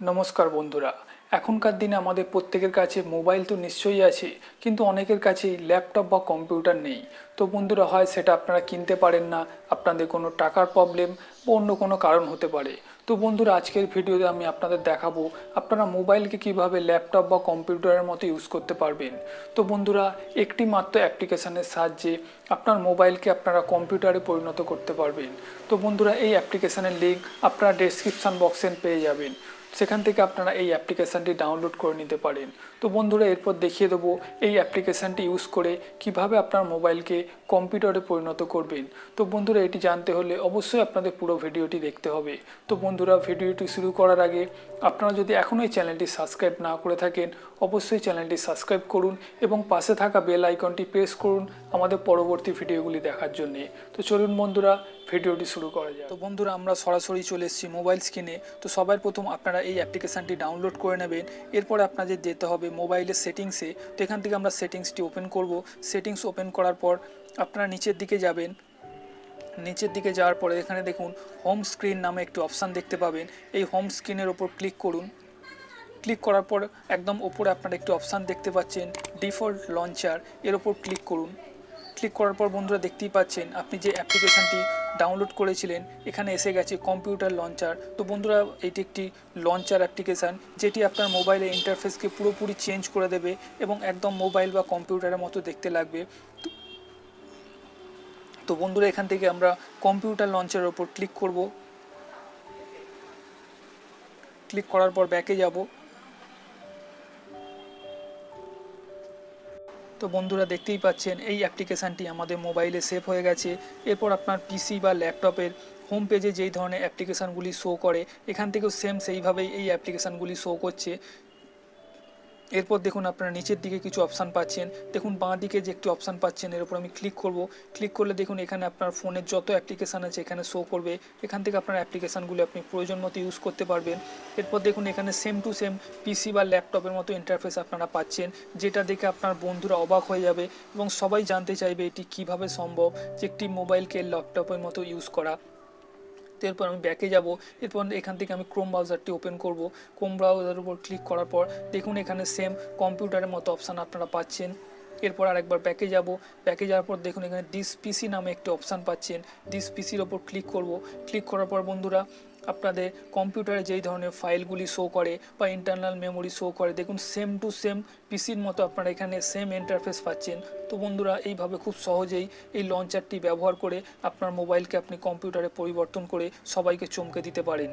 নমস্কার বন্ধুরা। এখনকার দিনে আমাদের প্রত্যেকের কাছে মোবাইল তো নিশ্চয়ই আছে, কিন্তু অনেকের কাছেই ল্যাপটপ বা কম্পিউটার নেই। তো বন্ধুরা, হয় সেটা আপনারা কিনতে পারেন না, আপনাদের কোনো টাকার প্রবলেম বা অন্য কোনো কারণ হতে পারে। তো বন্ধুরা, আজকের ভিডিওতে আমি আপনাদের দেখাবো, আপনারা মোবাইলকে কীভাবে ল্যাপটপ বা কম্পিউটারের মতো ইউজ করতে পারবেন। তো বন্ধুরা একটি মাত্র অ্যাপ্লিকেশনের সাহায্যে আপনার মোবাইলকে আপনারা কম্পিউটারে পরিণত করতে পারবেন। তো বন্ধুরা, এই অ্যাপ্লিকেশনের লিঙ্ক আপনারা ডেসক্রিপশান বক্সে পেয়ে যাবেন। সেখান থেকে আপনারা এই অ্যাপ্লিকেশানটি ডাউনলোড করে নিতে পারেন। তো বন্ধুরা, এরপর দেখিয়ে দেবো এই অ্যাপ্লিকেশানটি ইউজ করে কীভাবে আপনার মোবাইলকে কম্পিউটারে পরিণত করবেন। তো বন্ধুরা, এটি জানতে হলে অবশ্যই আপনাদের পুরো ভিডিওটি দেখতে হবে। তো বন্ধুরা, ভিডিওটি শুরু করার আগে আপনারা যদি এখনও এই চ্যানেলটি সাবস্ক্রাইব না করে থাকেন, অবশ্যই চ্যানেলটি সাবস্ক্রাইব করুন এবং পাশে থাকা বেল আইকনটি প্রেস করুন আমাদের পরবর্তী ভিডিওগুলি দেখার জন্যে। তো চলুন বন্ধুরা, ভিডিওটি শুরু করা যায় তো বন্ধুরা, আমরা সরাসরি চলে এসেছি মোবাইল স্ক্রিনে তো সবার প্রথম আপনারা এই অ্যাপ্লিকেশানটি ডাউনলোড করে নেবেন। এরপরে আপনাদের যেতে হবে মোবাইলের সেটিংসে তো এখান থেকে আমরা সেটিংসটি ওপেন করব। সেটিংস ওপেন করার পর আপনারা নিচের দিকে যাবেন। নিচের দিকে যাওয়ার পরে এখানে দেখুন হোম স্ক্রিন নামে একটি অপশান দেখতে পাবেন। এই হোম স্ক্রিনের ওপর ক্লিক করুন। ক্লিক করার পর একদম ওপরে আপনারা একটি অপশান দেখতে পাচ্ছেন ডিফল্ট লঞ্চার এর ওপর ক্লিক করুন। ক্লিক করার পর বন্ধুরা দেখতেই পাচ্ছেন, আপনি যে অ্যাপ্লিকেশানটি ডাউনলোড করেছিলেন, এখানে এসে গেছে কম্পিউটার লঞ্চার তো বন্ধুরা, এটি একটি লঞ্চার অ্যাপ্লিকেশান যেটি আপনার মোবাইলের ইন্টারফেসকে পুরোপুরি চেঞ্জ করে দেবে এবং একদম মোবাইল বা কম্পিউটারের মতো দেখতে লাগবে। তো বন্ধুরা, এখান থেকে আমরা কম্পিউটার লঞ্চের ওপর ক্লিক করব। ক্লিক করার পর ব্যাকে যাব। তো বন্ধুরা দেখতেই পাচ্ছেন, এই অ্যাপ্লিকেশানটি আমাদের মোবাইলে সেভ হয়ে গেছে। এরপর আপনার পিসি বা ল্যাপটপের হোম পেজে যেই ধরনের অ্যাপ্লিকেশানগুলি শো করে, এখান থেকেও সেম সেইভাবেই এই অ্যাপ্লিকেশানগুলি শো করছে। এরপর দেখুন আপনারা নিচের দিকে কিছু অপশান পাচ্ছেন। দেখুন বাঁ দিকে যে একটি অপশান পাচ্ছেন, এর উপর আমি ক্লিক করব। ক্লিক করলে দেখুন এখানে আপনার ফোনের যত অ্যাপ্লিকেশান আছে এখানে শো করবে। এখান থেকে আপনার অ্যাপ্লিকেশানগুলো আপনি প্রয়োজন মতো ইউজ করতে পারবেন। এরপর দেখুন এখানে সেম টু সেম পিসি বা ল্যাপটপের মতো ইন্টারফেস আপনারা পাচ্ছেন, যেটা দেখে আপনার বন্ধুরা অবাক হয়ে যাবে এবং সবাই জানতে চাইবে এটি কীভাবে সম্ভব যে একটি মোবাইলকে ল্যাপটপের মতো ইউজ করা। এরপর আমি ব্যাকে যাব। এরপর এখান থেকে আমি ক্রোম ব্রাউজারটি ওপেন করব। ক্রোম ব্রাউজারের উপর ক্লিক করার পর দেখুন এখানে সেম কম্পিউটারের মতো অপশান আপনারা পাচ্ছেন। এরপর আরেকবার ব্যাকে যাব। ব্যাকে যাওয়ার পর দেখুন এখানে ডিস পিসি নামে একটি অপশান পাচ্ছেন। ডিস পিসির ওপর ক্লিক করব। ক্লিক করার পর বন্ধুরা আপনাদের কম্পিউটারে যেই ধরনের ফাইলগুলি শো করে বা ইন্টারনাল মেমোরি শো করে, দেখুন সেম টু সেম পিসির মতো আপনারা এখানে সেম ইন্টারফেস পাচ্ছেন। তো বন্ধুরা, এইভাবে খুব সহজেই এই লঞ্চারটি ব্যবহার করে আপনার মোবাইলকে আপনি কম্পিউটারে পরিবর্তন করে সবাইকে চমকে দিতে পারেন।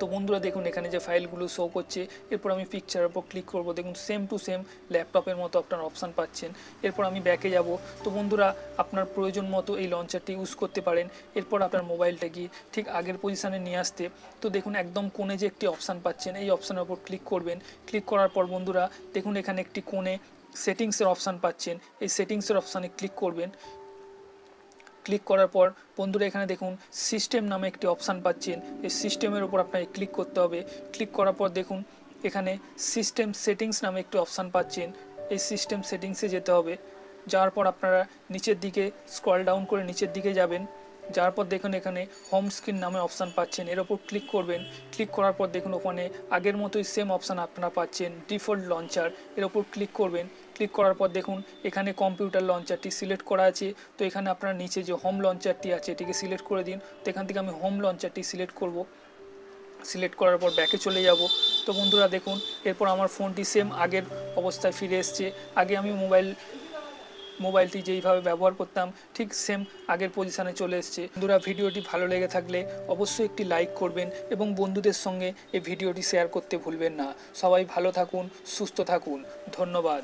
তো বন্ধুরা দেখুন, এখানে যে ফাইলগুলো শো করছে, এরপর আমি পিকচারের উপর ক্লিক করব। দেখুন সেম টু সেম ল্যাপটপের মতো আপনার অপশান পাচ্ছেন। এরপর আমি ব্যাকে যাব। তো বন্ধুরা, আপনার প্রয়োজন মতো এই লঞ্চারটি ইউজ করতে পারেন। এরপর আপনার মোবাইলটাকে ঠিক আগের পজিশানে নিয়ে আসতে। তো দেখুন, একদম কোণে যে একটি অপশান পাচ্ছেন, এই অপশানের উপর ক্লিক করবেন। ক্লিক করার পর বন্ধুরা, দেখুন, এখানে একটি কোণে সেটিংসের অপশান পাচ্ছেন। এই সেটিংসের অপশানে ক্লিক করবেন। ক্লিক করার পর বন্ধুরা এখানে দেখুন সিস্টেম নামে একটি অপশান পাচ্ছেন। এই সিস্টেমের উপর আপনাকে ক্লিক করতে হবে। ক্লিক করার পর দেখুন এখানে সিস্টেম সেটিংস নামে একটি অপশান পাচ্ছেন। এই সিস্টেম সেটিংসে যেতে হবে। যাওয়ার পর আপনারা নিচের দিকে স্ক্রল ডাউন করে নিচের দিকে যাবেন। যাওয়ার পর দেখুন এখানে হোম স্ক্রিন নামে অপশান পাচ্ছেন। এর ওপর ক্লিক করবেন। ক্লিক করার পর দেখুন ওখানে আগের মতোই সেম অপশান আপনারা পাচ্ছেন ডিফল্ট লঞ্চার এর ওপর ক্লিক করবেন। ক্লিক করার পর দেখুন এখানে কম্পিউটার লঞ্চারটি সিলেক্ট করা আছে। তো এখানে আপনার নিচে যে হোম লঞ্চারটি আছে, এটিকে সিলেক্ট করে দিন। তো এখান থেকে আমি হোম লঞ্চারটি সিলেক্ট করব। সিলেক্ট করার পর ব্যাকে চলে যাব। তো বন্ধুরা দেখুন, এরপর আমার ফোনটি সেম আগের অবস্থায় ফিরে এসছে। আগে আমি মোবাইল মোবাইলটি যেইভাবে ব্যবহার করতাম, ঠিক সেম আগের পজিশানে চলে এসছে। বন্ধুরা, ভিডিওটি ভালো লেগে থাকলে অবশ্যই একটি লাইক করবেন এবং বন্ধুদের সঙ্গে এই ভিডিওটি শেয়ার করতে ভুলবেন না। সবাই ভালো থাকুন, সুস্থ থাকুন। ধন্যবাদ।